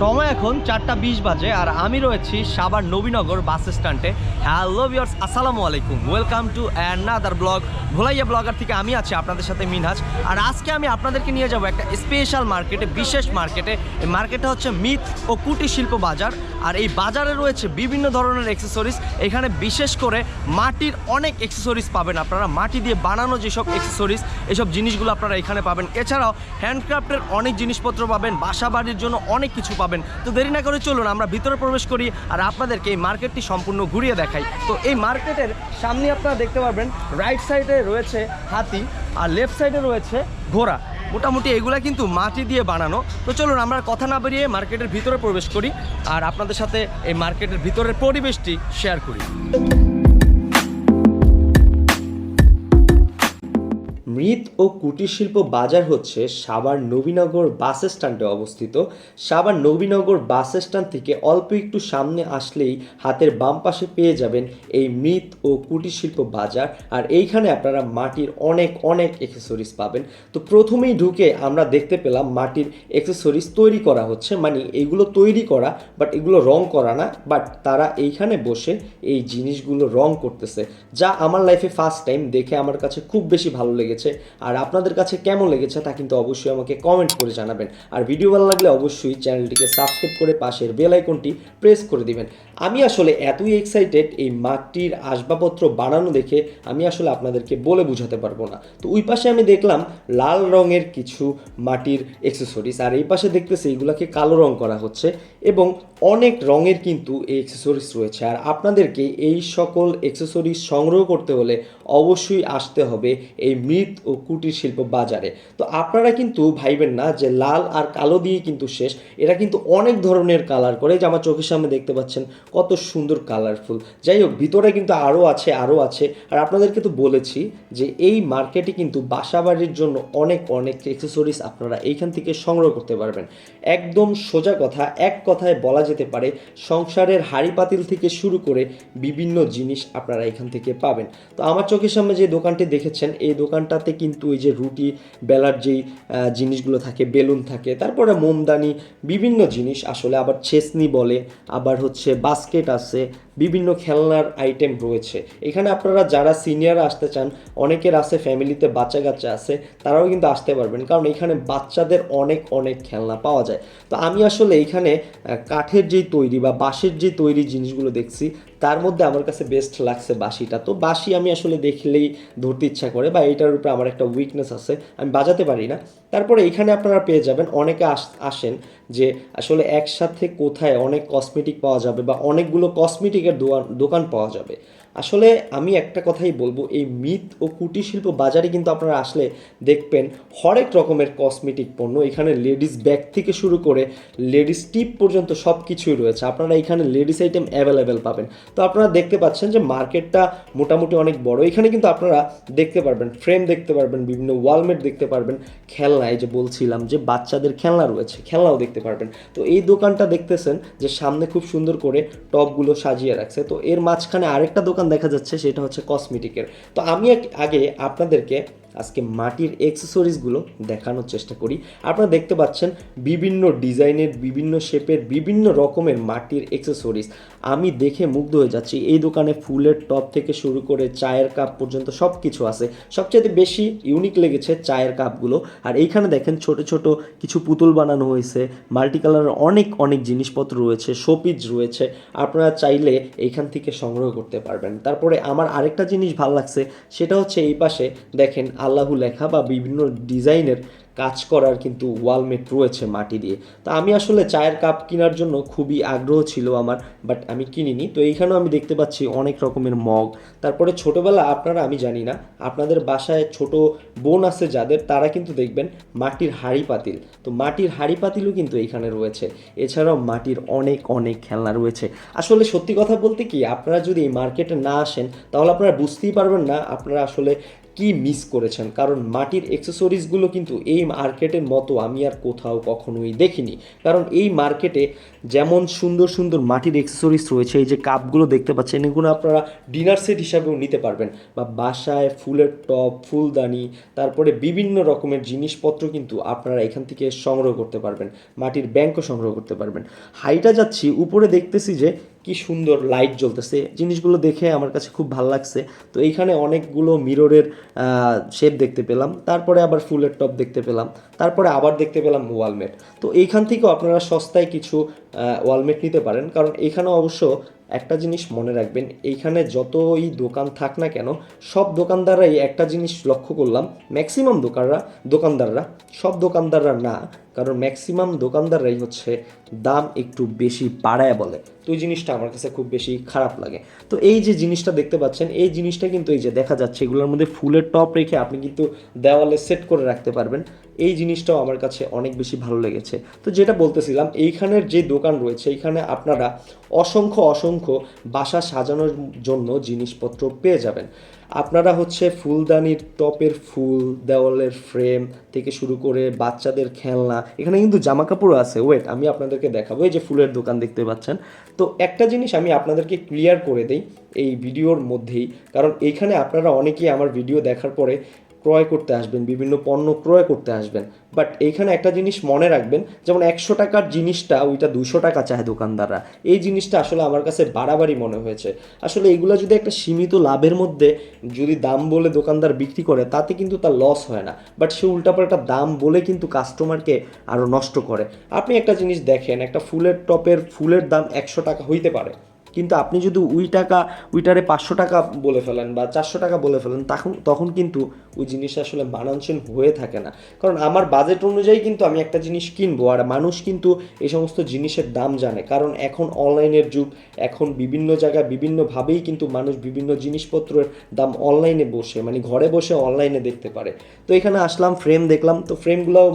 সময় এখন চারটা বিশ বাজে আর আমি রয়েছি সাবার নবীনগর বাস স্ট্যান্ডে। হ্যালো ভিউয়ার্স, আসসালামু আলাইকুম। Welcome to another blog ভোলাইয়া blogger থেকে আমি আছি আপনাদের সাথে মিনহাজ। আর আজকে আমি আপনাদেরকে নিয়ে যাব একটা স্পেশাল মার্কেটে বিশেষ মার্কেটে এই মার্কেটটা হচ্ছে মিথ ও কুটির শিল্প বাজার। আর এই বাজারে রয়েছে বিভিন্ন ধরনের অ্যাক্সেসরিজ এখানে বিশেষ করে মাটির অনেক অ্যাক্সেসরিজ পাবেন আপনারা। মাটি দিয়ে বানানো যেসব অ্যাক্সেসরিজ এসব জিনিসগুলো আপনারা এখানে পাবেন। এছাড়াও হ্যান্ডক্রাফটের অনেক জিনিসপত্র পাবেন বাসা বাড়ির জন্য অনেক কিছু পাবেন। তো দেরি না করে চলুন, আমরা ভিতরে প্রবেশ করি আর আপনাদেরকে এই মার্কেটটি সম্পূর্ণ ঘুরিয়ে দেখাই। তো এই মার্কেটের সামনে আপনারা দেখতে পারবেন রাইট সাইডে রয়েছে হাতি আর লেফট সাইডে রয়েছে ঘোড়া। মোটামুটি এগুলা কিন্তু মাটি দিয়ে বানানো। তো চলুন আমরা কথা না বেরিয়ে মার্কেটের ভিতরে প্রবেশ করি, আর আপনাদের সাথে এই মার্কেটের ভিতরের পরিবেশটি শেয়ার করি। মৃৎ ও কুটির শিল্প বাজার হচ্ছে সাবার নবীনগর বাস স্ট্যান্ডে অবস্থিত। সাবার নবীনগর বাস স্ট্যান্ড থেকে অল্প একটু সামনে আসলেই হাতের বাম পাশে পেয়ে যাবেন এই মৃৎ ও কুটির শিল্প বাজার। আর এইখানে আপনারা মাটির অনেক অনেক অ্যাক্সেসরিজ পাবেন। তো প্রথমেই ঢুকে আমরা দেখতে পেলাম মাটির অ্যাক্সেসরিজ তৈরি করা হচ্ছে। মানে এগুলো তৈরি করা বাট এগুলো রং করা না। বাট তারা এইখানে বসে এই জিনিসগুলো রং করতেছে। যা আমার লাইফে ফার্স্ট টাইম দেখে আমার কাছে খুব বেশি ভালো লেগেছে। আর আপনাদের কাছে কেমন লেগেছে তা কিন্তু অবশ্যই আমাকে কমেন্ট করে জানাবেন। আর ভিডিও ভালো লাগলে অবশ্যই চ্যানেলটিকে সাবস্ক্রাইব করে পাশের বেল আইকনটি প্রেস করে দিবেন। আমি আসলে এতই এক্সাইটেড এই মাটির আসবাবপত্র বানানো দেখে আমি আসলে আপনাদেরকে বলে বোঝাতে পারব না। তো ওই পাশে আমি দেখলাম লাল রঙের কিছু মাটির এক্সেসরিজ আর এই পাশে দেখতেছি এগুলাকে কালো রং করা হচ্ছে এবং অনেক রঙের কিন্তু এই এক্সেসরিজ রয়েছে। আর আপনাদেরকে এই সকল এক্সেসরিজ সংগ্রহ করতে হলে অবশ্যই আসতে হবে এই মৃৎ ও কুটির শিল্প বাজারে। তো আপনারা কিন্তু ভাইবেন না যে লাল আর কালো দিয়ে কিন্তু শেষ। এরা কিন্তু অনেক ধরনের কালার করে যে আমার চোখের সামনে দেখতে পাচ্ছেন কত সুন্দর কালারফুল যাই হোক, ভিতরে কিন্তু আরও আছে আরও আছে। আর আপনাদেরকে তো বলেছি যে এই মার্কেটে কিন্তু বাসাবাড়ির জন্য অনেক অনেক অ্যাক্সেসরিজ আপনারা এইখান থেকে সংগ্রহ করতে পারবেন। একদম সোজা কথা, এক কথায় বলা যেতে পারে। সংসারের হাড়ি পাতিল থেকে শুরু করে বিভিন্ন জিনিস আপনারা এখান থেকে পাবেন। তো আমার চোখের সামনে যে দোকানটি দেখেছেন, এই দোকানটাতে কিন্তু ওই যে রুটি, বেলার যেই জিনিসগুলো থাকে, বেলুন থাকে, তারপরে মোমদানি, বিভিন্ন জিনিস আসলে আবার ছেসনি বলে, আবার হচ্ছে বাস্কেট আছে বিভিন্ন খেলনার আইটেম রয়েছে। এখানে আপনারা যারা সিনিয়র আসতে চান, অনেকের আছে ফ্যামিলিতে বাচ্চা কাচ্চা আছে, তারাও কিন্তু আসতে পারবেন। কারণ এখানে বাচ্চাদের অনেক অনেক খেলনা পাওয়া যায়। তো আমি আসলে এখানে কাঠের যেই তৈরি বা বাঁশের যে তৈরি জিনিসগুলো দেখছি, তার মধ্যে আমার কাছে বেস্ট লাগছে বাঁশিটা। তো বাঁশি আমি আসলে দেখলেই ধরতে ইচ্ছা করে বা এটার উপরে আমার একটা উইকনেস আছে, আমি বাজাতে পারি না। তারপরে এখানে আপনারা পেয়ে যাবেন, অনেকে আস- আসেন যে আসলে একসাথে কোথায় অনেক কসমেটিক পাওয়া যাবে বা অনেকগুলো কসমেটিকের দোকান দোকান পাওয়া যাবে। আসলে আমি একটা কথাই বলব, এই মিথ ও কুটির শিল্প বাজারে কিন্তু আপনারা আসলে দেখবেন হরেক রকমের কসমেটিক পণ্য। এখানে লেডিস ব্যাগ থেকে শুরু করে লেডিস টিপ পর্যন্ত সব কিছুই রয়েছে। আপনারা এখানে লেডিস আইটেম অ্যাভেলেবেল পাবেন। তো আপনারা দেখতে পাচ্ছেন যে মার্কেটটা মোটামুটি অনেক বড়। এখানে কিন্তু আপনারা দেখতে পারবেন ফ্রেম দেখতে পারবেন, বিভিন্ন ওয়ালমেট দেখতে পারবেন, খেলনা, এই যে বলছিলাম যে বাচ্চাদের খেলনা রয়েছে, খেলনাও দেখতে পারবেন। তো এই দোকানটা দেখতেছেন যে সামনে খুব সুন্দর করে টপগুলো সাজিয়ে রাখছে। তো এর মাঝখানে আরেকটা দোকান দেখা যাচ্ছে সেটা হচ্ছে কসমেটিকের তো আমি আগে আপনাদেরকে আজকে মাটির অ্যাক্সেসরিজগুলো দেখানোর চেষ্টা করি। আপনারা দেখতে পাচ্ছেন বিভিন্ন ডিজাইনের, বিভিন্ন শেপের বিভিন্ন রকমের মাটির অ্যাক্সেসরিজ আমি দেখে মুগ্ধ হয়ে যাচ্ছি। এই দোকানে ফুলের টপ থেকে শুরু করে চায়ের কাপ পর্যন্ত সব কিছু আছে। সবচেয়ে বেশি ইউনিক লেগেছে চায়ের কাপগুলো আর এইখানে দেখেন ছোট ছোট কিছু পুতুল বানানো হয়েছে। মাল্টি কালারের অনেক অনেক জিনিসপত্র রয়েছে শোপিজ রয়েছে। আপনারা চাইলে এইখান থেকে সংগ্রহ করতে পারবেন। তারপরে আমার আরেকটা জিনিস ভালো লাগছে, সেটা হচ্ছে এই পাশে দেখেন আল্লাহু লেখা বা বিভিন্ন ডিজাইনের কাজ করার কিন্তু ওয়ালমেট রয়েছে মাটি দিয়ে। তো আমি আসলে চায়ের কাপ কেনার জন্য খুবই আগ্রহ ছিল আমার বাট আমি কিনিনি। তো এইখানেও আমি দেখতে পাচ্ছি অনেক রকমের মগ। তারপরে ছোটোবেলা আপনারা, আমি জানি না, আপনাদের বাসায় ছোট বোন আছে যাদের, তারা কিন্তু দেখবেন মাটির হাড়ি পাতিল। তো মাটির হাড়ি পাতিলও কিন্তু এইখানে রয়েছে। এছাড়াও মাটির অনেক অনেক খেলনা রয়েছে। আসলে সত্যি কথা বলতে কি, আপনারা যদি এই মার্কেটে না আসেন, তাহলে আপনারা বুঝতেই পারবেন না, আপনারা আসলে কি মিস করেছেন? কারণ মাটির অ্যাক্সেসরিজগুলো কিন্তু এই মার্কেটের মতো আমি আর কোথাও কখনোই দেখিনি। কারণ এই মার্কেটে যেমন সুন্দর সুন্দর মাটির অ্যাক্সেসরিজ রয়েছে, এই যে কাপগুলো দেখতে পাচ্ছেন, এগুলো আপনারা ডিনার সেট হিসাবেও নিতে পারবেন। বা বাসায় ফুলের টপ ফুলদানি, তারপরে বিভিন্ন রকমের জিনিসপত্র কিন্তু আপনারা এখান থেকে সংগ্রহ করতে পারবেন। মাটির ব্যাংকও সংগ্রহ করতে পারবেন। হাইটা যাচ্ছি, উপরে দেখতেছি যে কি সুন্দর লাইট জ্বলতেছে। জিনিসগুলো দেখে আমার কাছে খুব ভালো লাগছে। তো এইখানে অনেকগুলো মিররের শেপ দেখতে পেলাম। তারপরে আবার ফুলের টপ দেখতে পেলাম। তারপরে আবার দেখতে পেলাম ওয়ালমেট তো এইখান থেকেও আপনারা সস্তায় কিছু ওয়ালমেট নিতে পারেন। কারণ এখানে অবশ্য একটা জিনিস মনে রাখবেন, এইখানে যতই দোকান থাক না কেন, সব দোকানদাররাই একটা জিনিস লক্ষ্য করলাম ম্যাক্সিমাম দোকানরা, দোকানদাররা, সব দোকানদাররা না, কারণ ম্যাক্সিমাম দোকানদাররাই হচ্ছে দাম একটু বেশি বাড়ায় বলে। তো এই জিনিসটা আমার কাছে খুব বেশি খারাপ লাগে। তো এই যে জিনিসটা দেখতে পাচ্ছেন, এই জিনিসটা কিন্তু এই যে দেখা যাচ্ছে, এগুলোর মধ্যে ফুলের টপ রেখে আপনি কিন্তু দেওয়ালে সেট করে রাখতে পারবেন। এই জিনিসটাও আমার কাছে অনেক বেশি ভালো লেগেছে। তো যেটা বলতেছিলাম, এইখানের যে দোকান রয়েছে, এইখানে আপনারা অসংখ্য অসংখ্য বাসা সাজানোর জন্য জিনিসপত্র পেয়ে যাবেন। আপনারা হচ্ছে ফুলদানির টপের ফুল, দেওয়ালের ফ্রেম থেকে শুরু করে বাচ্চাদের খেলনা, এখানে কিন্তু জামা কাপড়ও আছে। ওয়েট আমি আপনাদেরকে দেখাবো। এই যে ফুলের দোকান দেখতে পাচ্ছেন। তো একটা জিনিস আমি আপনাদেরকে ক্লিয়ার করে দেই এই ভিডিওর মধ্যেই। কারণ এইখানে আপনারা অনেকেই আমার ভিডিও দেখার পরে ক্রয় করতে আসবেন, বিভিন্ন পণ্য ক্রয় করতে আসবেন। বাট এইখানে একটা জিনিস মনে রাখবেন, যেমন একশো টাকার জিনিসটা, ওইটা দুশো টাকা চায় দোকানদাররা। এই জিনিসটা আসলে আমার কাছে বাড়াবাড়ি মনে হয়েছে। আসলে এগুলো যদি একটা সীমিত লাভের মধ্যে যদি দাম বলে দোকানদার বিক্রি করে, তাতে কিন্তু তার লস হয় না। বাট সে উল্টাপাল্টা দাম বলে কিন্তু কাস্টমারকে আরও নষ্ট করে। আপনি একটা জিনিস দেখেন, একটা ফুলের টপের ফুলের দাম একশো টাকা হইতে পারে। কিন্তু আপনি যদি ওই টাকা উইটারে পাঁচশো টাকা বলে ফেলেন বা চারশো টাকা বলে ফেলেন, তখন তখন কিন্তু ওই জিনিসটা আসলে মানানসীন হয়ে থাকে না। কারণ আমার বাজেট অনুযায়ী কিন্তু আমি একটা জিনিস কিনবো আর মানুষ কিন্তু এই সমস্ত জিনিসের দাম জানে। কারণ এখন অনলাইনের যুগ, এখন বিভিন্ন জায়গায় বিভিন্নভাবেই কিন্তু মানুষ বিভিন্ন জিনিসপত্রের দাম অনলাইনে বসে মানে ঘরে বসে অনলাইনে দেখতে পারে। তো এখানে আসলাম ফ্রেম দেখলাম, তো ফ্রেমগুলোও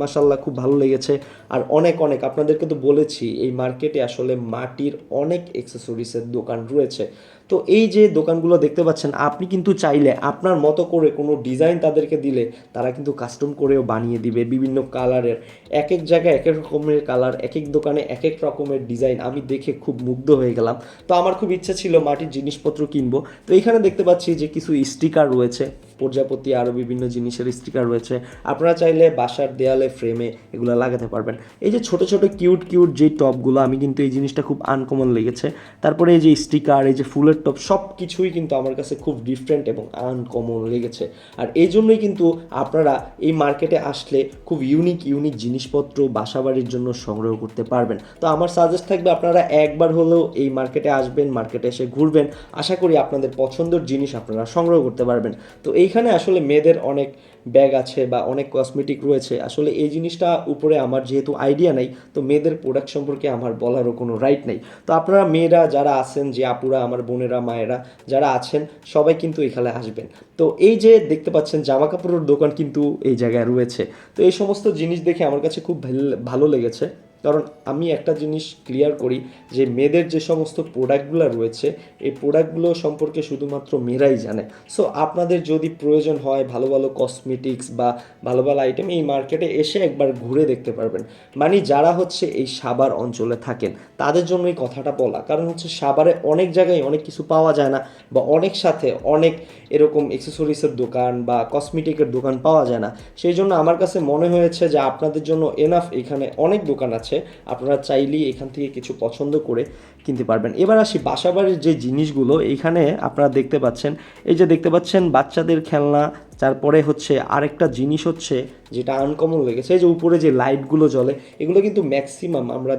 মাসাল্লাহ খুব ভালো লেগেছে। আর অনেক অনেক, আপনাদেরকে তো বলেছি, এই মার্কেটে আসলে মাটির অনেক এক্সেসরিজের দোকান রয়েছে। তো এই যে দোকানগুলো দেখতে পাচ্ছেন, আপনি কিন্তু চাইলে আপনার মতো করে কোনো ডিজাইন তাদেরকে দিলে তারা কিন্তু কাস্টম করেও বানিয়ে দিবে বিভিন্ন কালারের। এক এক জায়গায় এক এক রকমের কালার এক এক দোকানে এক এক রকমের ডিজাইন আমি দেখে খুব মুগ্ধ হয়ে গেলাম। তো আমার খুব ইচ্ছা ছিল মাটির জিনিসপত্র কিনবো। তো এইখানে দেখতে পাচ্ছি যে কিছু স্টিকার রয়েছে, প্রজাপতি আরও বিভিন্ন জিনিসের স্টিকার রয়েছে। আপনারা চাইলে বাসার দেয়ালে ফ্রেমে এগুলো লাগাতে পারবেন। এই যে ছোট ছোট কিউট কিউট যে টপগুলো আমি কিন্তু এই জিনিসটা খুব আনকমন লেগেছে। তারপরে এই যে স্টিকার এই যে ফুলের টপ সব কিছুই কিন্তু আমার কাছে খুব ডিফারেন্ট এবং আনকমন লেগেছে। আর এই জন্যই কিন্তু আপনারা এই মার্কেটে আসলে খুব ইউনিক ইউনিক জিনিসপত্র বাসাবাড়ির জন্য সংগ্রহ করতে পারবেন। তো আমার সাজেস্ট থাকবে আপনারা একবার হলেও এই মার্কেটে আসবেন মার্কেটে এসে ঘুরবেন। আশা করি আপনাদের পছন্দের জিনিস আপনারা সংগ্রহ করতে পারবেন। তো এইখানে আসলে মেয়েদের অনেক ব্যাগ আছে বা অনেক কসমেটিক রয়েছে, আসলে এই জিনিসটা উপরে আমার যেহেতু আইডিয়া নেই, তো মেয়েদের প্রোডাক্ট সম্পর্কে আমার বলারও কোনো রাইট নেই। তো আপনারা মেয়েরা যারা আছেন, যে আপুরা, আমার বোনেরা, মায়েরা যারা আছেন, সবাই কিন্তু এখানে আসবেন। তো এই যে দেখতে পাচ্ছেন জামা কাপড়ের দোকান কিন্তু এই জায়গায় রয়েছে। তো এই সমস্ত জিনিস দেখে আমার কাছে খুব ভাল- লেগেছে। কারণ আমি একটা জিনিস ক্লিয়ার করি যে মেয়েদের যে সমস্ত প্রোডাক্টগুলো রয়েছে, এই প্রোডাক্টগুলো সম্পর্কে শুধুমাত্র মেয়েরাই জানে। সো আপনাদের যদি প্রয়োজন হয় ভালো ভালো কসমেটিক্স বা ভালো ভালো আইটেম এই মার্কেটে এসে একবার ঘুরে দেখতে পারবেন। মানে যারা হচ্ছে এই সাবার অঞ্চলে থাকেন, তাদের জন্য এই কথাটা বলা। কারণ হচ্ছে সাবারে অনেক জায়গায় অনেক কিছু পাওয়া যায় না বা অনেক সাথে অনেক এরকম এক্সেসরিজের দোকান বা কসমেটিকের দোকান পাওয়া যায় না। সেই জন্য আমার কাছে মনে হয়েছে যে আপনাদের জন্য এনাফ এখানে অনেক দোকান আছে। আপনারা চাইলেই এখান থেকে কিছু পছন্দ করে কিনতে পারবেন। এবার আসি বাসাবাড়ির যে জিনিসগুলো এইখানে আপনারা দেখতে পাচ্ছেন, এই যে দেখতে পাচ্ছেন বাচ্চাদের খেলনা, তারপরে হচ্ছে আরেকটা জিনিস হচ্ছে যেটা আনকমন লেগেছে যে উপরে যে লাইটগুলো জ্বলে, এগুলো কিন্তু ম্যাক্সিমাম আমরা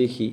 দেখি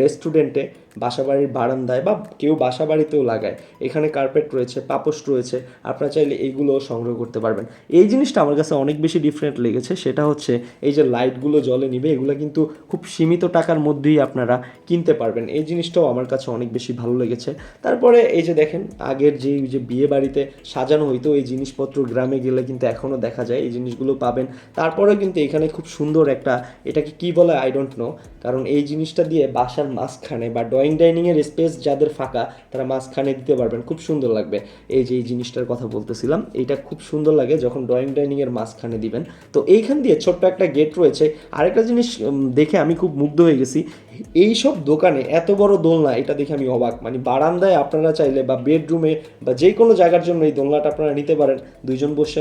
রেস্টুরেন্টে বাসাবাড়ির বারান্দায় বা কেউ বাসা বাড়িতেও লাগায়। এখানে কার্পেট রয়েছে পাপোশ রয়েছে, আপনারা চাইলে এইগুলোও সংগ্রহ করতে পারবেন। এই জিনিসটা আমার কাছে অনেক বেশি ডিফারেন্ট লেগেছে, সেটা হচ্ছে এই যে লাইটগুলো জলে নিবে, এগুলো কিন্তু খুব সীমিত টাকার মধ্যেই আপনারা কিনতে পারবেন। এই জিনিসটাও আমার কাছে অনেক বেশি ভালো লেগেছে। তারপরে এই যে দেখেন, আগের যে যে বিয়ে বাড়িতে সাজানো হইতো, এই জিনিসপত্র গ্রামে গেলে কিন্তু এখনও দেখা যায়, এই জিনিসগুলো পাবেন। তারপরেও কিন্তু এখানে খুব সুন্দর একটা, এটাকে কি বলে? আই ডোন্ট নো কারণ এই জিনিসটা দিয়ে বাসা বাসার মাঝখানে বা ড্রয়িং ডাইনিংয়ের স্পেস যাদের ফাঁকা, তারা মাঝখানে দিতে পারবেন। খুব সুন্দর লাগবে। এই যে এই জিনিসটার কথা বলতেছিলাম এইটা খুব সুন্দর লাগে যখন ড্রয়িং ডাইনিংয়ের মাঝখানে দিবেন। তো এইখান দিয়ে ছোট্ট একটা গেট রয়েছে। আরেকটা জিনিস দেখে আমি খুব মুগ্ধ হয়ে গেছি। এই সব দোকানে এত বড় দোলনা, এটা দেখে আমি অবাক। মানে বারান্দায় আপনারা চাইলে বা বেডরুমে বা যে কোনো জায়গার জন্য এই দোলনাটা আপনারা নিতে পারেন। দুইজন বসে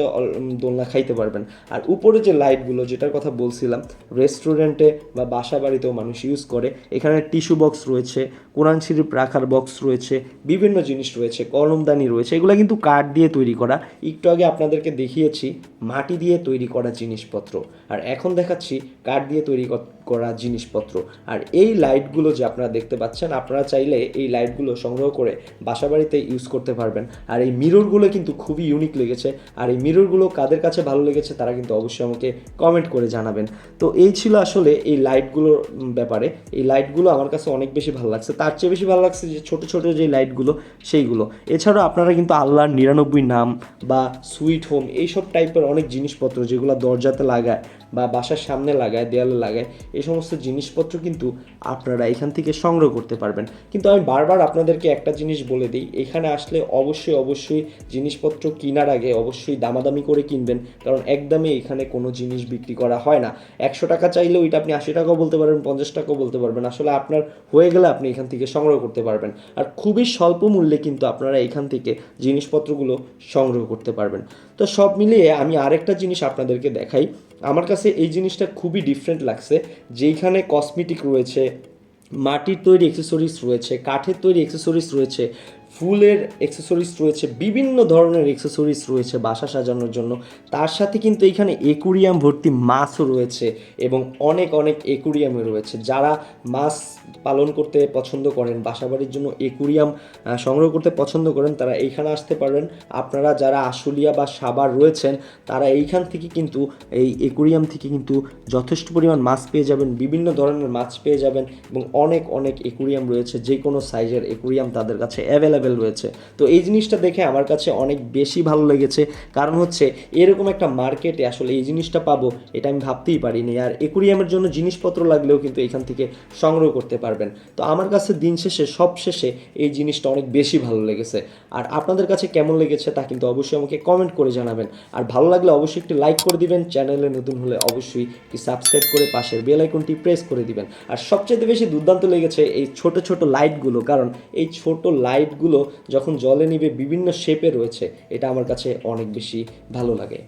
দোলনা খাইতে পারবেন। আর উপরে যে লাইটগুলো, যেটার কথা বলছিলাম, রেস্টুরেন্টে বা বাসা বাড়িতেও মানুষ ইউজ করে, এখানে টিস্যু বক্স রয়েছে। কোরআন শরীফ রাখার বক্স রয়েছে, বিভিন্ন জিনিস রয়েছে, কলমদানি রয়েছে, এগুলো কিন্তু কাঠ দিয়ে তৈরি করা। একটু আগে আপনাদেরকে দেখিয়েছি, মাটি দিয়ে তৈরি করা জিনিসপত্র। আর এখন দেখাচ্ছি কাঠ দিয়ে তৈরি করা জিনিসপত্র। আর এই লাইটগুলো যে আপনারা দেখতে পাচ্ছেন, আপনারা চাইলে এই লাইটগুলো সংগ্রহ করে বাসা বাড়িতে ইউজ করতে পারবেন। আর এই মিররগুলো কিন্তু খুবই ইউনিক লেগেছে। আর এই মিররগুলো কাদের কাছে ভালো লেগেছে, তারা কিন্তু অবশ্যই আমাকে কমেন্ট করে জানাবেন। তো এই ছিল আসলে এই লাইটগুলোর ব্যাপারে। এই লাইটগুলো আমার কাছে অনেক বেশি ভালো লাগছে। তার চেয়ে বেশি ভালো লাগছে যে ছোট ছোট যে লাইটগুলো সেইগুলো। এছাড়াও আপনারা কিন্তু আল্লাহর নিরানব্বই নাম বা সুইট হোম এইসব টাইপের অনেক জিনিসপত্র যেগুলো দরজাতে লাগায় বা বাসার সামনে লাগায়, দেয়ালে লাগায় এই সমস্ত জিনিসপত্র কিন্তু আপনারা এখান থেকে সংগ্রহ করতে পারবেন। কিন্তু আমি বারবার আপনাদেরকে একটা জিনিস বলে দিই, এখানে আসলে অবশ্যই অবশ্যই জিনিসপত্র কেনার আগে অবশ্যই দামাদামি করে কিনবেন, কারণ একদমই এখানে কোনো জিনিস বিক্রি করা হয় না। একশো টাকা চাইলেও এটা আপনি আশি টাকাও বলতে পারবেন, পঞ্চাশ টাকাও বলতে পারবেন। আসলে আপনার হয়ে গেলে আপনি এখান থেকে সংগ্রহ করতে পারবেন। আর খুবই স্বল্প মূল্যে কিন্তু আপনারা এখান থেকে জিনিসপত্রগুলো সংগ্রহ করতে পারবেন। তো সব মিলিয়ে আমি আরেকটা জিনিস আপনাদেরকে দেখাই। আমার কাছে এই জিনিসটা খুবই ডিফারেন্ট লাগছে। যেইখানে কসমেটিক রয়েছে, মাটির তৈরি অ্যাক্সেসরিজ রয়েছে, কাঠের তৈরি অ্যাক্সেসরিজ রয়েছে ফুলের অ্যাক্সেসরিজ রয়েছে, বিভিন্ন ধরনের অ্যাক্সেসরিজ রয়েছে বাসা সাজানোর জন্য। তার সাথে কিন্তু এখানে একুরিয়াম ভর্তি মাছও রয়েছে এবং অনেক অনেক একুরিয়ামে রয়েছে। যারা মাছ পালন করতে পছন্দ করেন, বাসাবাড়ির জন্য একুরিয়াম সংগ্রহ করতে পছন্দ করেন, তারা এইখানে আসতে পারেন। আপনারা যারা আশুলিয়া বা সাবার রয়েছেন, তারা এইখান থেকে কিন্তু, এই একুরিয়াম থেকে কিন্তু যথেষ্ট পরিমাণ মাছ পেয়ে যাবেন, বিভিন্ন ধরনের মাছ পেয়ে যাবেন এবং অনেক অনেক একুরিয়াম রয়েছে। যে কোনো সাইজের একুরিয়াম তাদের কাছে অ্যাভেলেবেল রয়েছে। তো এই জিনিসটা দেখে আমার কাছে অনেক বেশি ভালো লেগেছে। কারণ হচ্ছে, এরকম একটা মার্কেটে আসলে এই জিনিসটা পাবো, এটা আমি ভাবতেই পারিনি। আর একুরিয়ামের জন্য জিনিসপত্র লাগলেও কিন্তু এখান থেকে সংগ্রহ করতে পারবেন। তো আমার কাছে দিন শেষে, সব শেষে এই জিনিসটা অনেক বেশি ভালো লেগেছে। আর আপনাদের কাছে কেমন লেগেছে তা কিন্তু অবশ্যই আমাকে কমেন্ট করে জানাবেন। আর ভালো লাগলে অবশ্যই একটি লাইক করে দিবেন। চ্যানেলে নতুন হলে অবশ্যই একটি সাবস্ক্রাইব করে পাশের বেল আইকনটি প্রেস করে দিবেন। আর সবচেয়ে বেশি দুর্দান্ত লেগেছে এই ছোট ছোট লাইটগুলো কারণ এই ছোট লাইটগুলো যখন জলে নিবে বিভিন্ন শেপে রয়েছে এটা আমার কাছে অনেক বেশি ভালো লাগে।